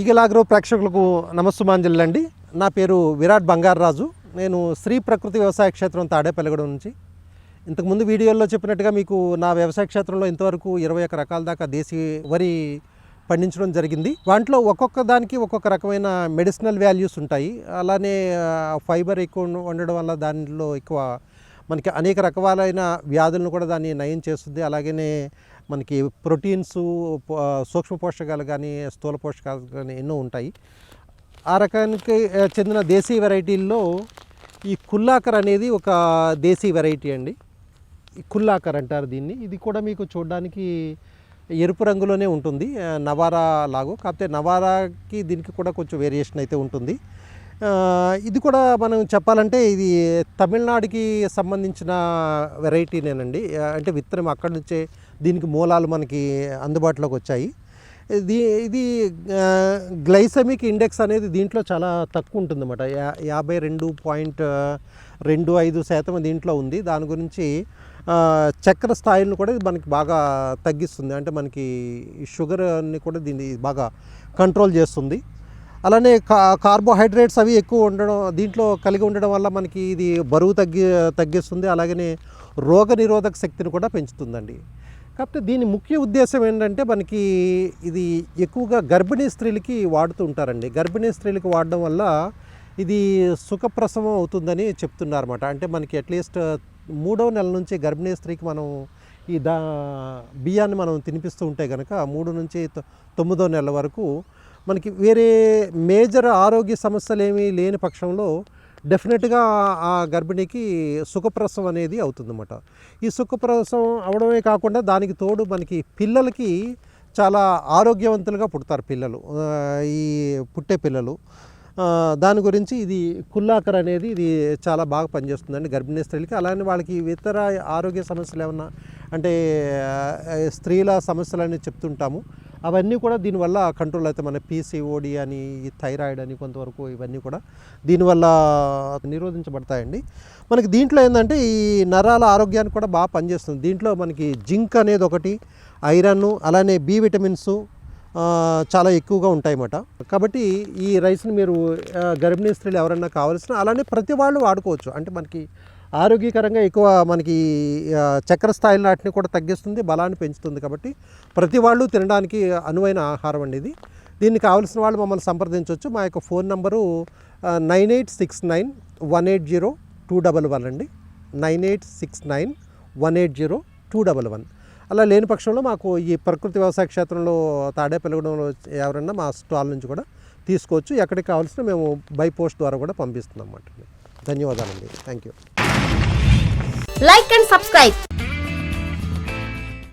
ఈగలాగ్రో ప్రేక్షకులకు నమస్సుమాంజలండి అండి నా పేరు విరాట్ బంగారరాజు. నేను శ్రీ ప్రకృతి వ్యవసాయ క్షేత్రం తాడేపల్లిగూడెం నుంచి. ఇంతకుముందు వీడియోలో చెప్పినట్టుగా మీకు నా వ్యవసాయ క్షేత్రంలో ఇంతవరకు ఇరవై ఒక రకాల దాకా దేశీ వరి పండించడం జరిగింది. వాటిలో ఒక్కొక్క దానికి ఒక్కొక్క రకమైన మెడిసినల్ వాల్యూస్ ఉంటాయి. అలానే ఫైబర్ ఎక్కువ ఉండడం వల్ల దానిలో ఎక్కువ మనకి అనేక రకాలైన వ్యాధులను కూడా దాన్ని నయం చేస్తుంది. అలాగనే మనకి ప్రోటీన్స్ సూక్ష్మ పోషకాలు కానీ స్థూల పోషకాలు కానీ ఎన్నో ఉంటాయి. ఆ రకానికి చెందిన దేశీ వెరైటీల్లో ఈ కుల్లాకర్ అనేది ఒక దేశీ వెరైటీ అండి. కుల్లాకర్ అంటారు దీన్ని. ఇది కూడా మీకు చూడడానికి ఎరుపు రంగులోనే ఉంటుంది. నవారా లాగు కాకపోతే నవారాకి దీనికి కూడా కొంచెం వేరియేషన్ అయితే ఉంటుంది. ఇది కూడా మనం చెప్పాలంటే ఇది తమిళనాడుకి సంబంధించిన వెరైటీనేనండి. అంటే విత్తనం అక్కడి నుంచే దీనికి మూలాలు మనకి అందుబాటులోకి వచ్చాయి. ఇది ఇది గ్లైసమిక్ ఇండెక్స్ అనేది దీంట్లో చాలా తక్కువ ఉంటుందన్నమాట. యా యాభై రెండు పాయింట్ రెండు ఐదు శాతం దీంట్లో ఉంది. దాని గురించి చక్కెర స్థాయిలను కూడా ఇది మనకి బాగా తగ్గిస్తుంది. అంటే మనకి షుగర్ని కూడా దీన్ని బాగా కంట్రోల్ చేస్తుంది. అలానే కా కార్బోహైడ్రేట్స్ అవి ఎక్కువ ఉండడం దీంట్లో కలిగి ఉండడం వల్ల మనకి ఇది బరువు తగ్గి తగ్గిస్తుంది అలాగనే రోగ నిరోధక శక్తిని కూడా పెంచుతుందండి. కాకపోతే దీని ముఖ్య ఉద్దేశం ఏంటంటే మనకి ఇది ఎక్కువగా గర్భిణీ స్త్రీలకి వాడుతూ ఉంటారండి. గర్భిణీ స్త్రీలకి వాడడం వల్ల ఇది సుఖప్రసవం అవుతుందని చెప్తున్నారన్నమాట. అంటే మనకి అట్లీస్ట్ మూడవ నెల నుంచి గర్భిణీ స్త్రీకి మనం ఈ దా బియ్యాన్ని మనం తినిపిస్తూ ఉంటే కనుక మూడు నుంచి తొమ్మిదో నెల వరకు మనకి వేరే మేజర్ ఆరోగ్య సమస్యలు ఏమీ లేని పక్షంలో డెఫినెట్గా ఆ గర్భిణికి సుఖప్రసవం అనేది అవుతుందన్నమాట. ఈ సుఖప్రసవం అవడమే కాకుండా దానికి తోడు మనకి పిల్లలకి చాలా ఆరోగ్యవంతులుగా పుడతారు పిల్లలు. ఈ పుట్టే పిల్లలు. దాని గురించి ఇది కుల్లాకర్ అనేది ఇది చాలా బాగా పనిచేస్తుందండి గర్భిణీ స్త్రీలకి. అలానే వాళ్ళకి ఇతర ఆరోగ్య సమస్యలు ఏమన్నా అంటే స్త్రీల సమస్యలు అనేది చెప్తుంటాము. అవన్నీ కూడా దీనివల్ల కంట్రోల్ అవుతాయి మన పీసీఓడి అని థైరాయిడ్ అని కొంతవరకు ఇవన్నీ కూడా దీనివల్ల నిరోధించబడతాయండి. మనకి దీంట్లో ఏంటంటే ఈ నరాల ఆరోగ్యానికి కూడా బాగా పనిచేస్తుంది. దీంట్లో మనకి జింక్ అనేది ఒకటి ఐరన్ అలానే బి విటమిన్స్ చాలా ఎక్కువగా ఉంటాయన్నమాట. కాబట్టి ఈ రైస్ని మీరు గర్భిణీ స్త్రీలు ఎవరైనా కావాల్సిన అలానే ప్రతి వాళ్ళు వాడుకోవచ్చు. అంటే మనకి ఆరోగ్యకరంగా ఎక్కువ మనకి చక్కెర స్థాయిల నాటిని కూడా తగ్గిస్తుంది బలాన్ని పెంచుతుంది కాబట్టి ప్రతి వాళ్ళు తినడానికి అనువైన ఆహారం అండి ఇది. దీన్ని కావాల్సిన వాళ్ళు మమ్మల్ని సంప్రదించవచ్చు. మా యొక్క phone number nine eight six nine one eight zero two double one అండి. Nine eight six nine one eight zero two double one. అలా లేని పక్షంలో మాకు ఈ ప్రకృతి వ్యవసాయ క్షేత్రంలో తాడేపల్లిగూడెంలో ఎవరన్నా మా స్టాల్ నుంచి కూడా తీసుకోవచ్చు. ఎక్కడికి కావాల్సిన మేము బై పోస్ట్ ద్వారా కూడా పంపిస్తున్నాం అన్నమాట. ధన్యవాదాలండి. Thank you. Like and subscribe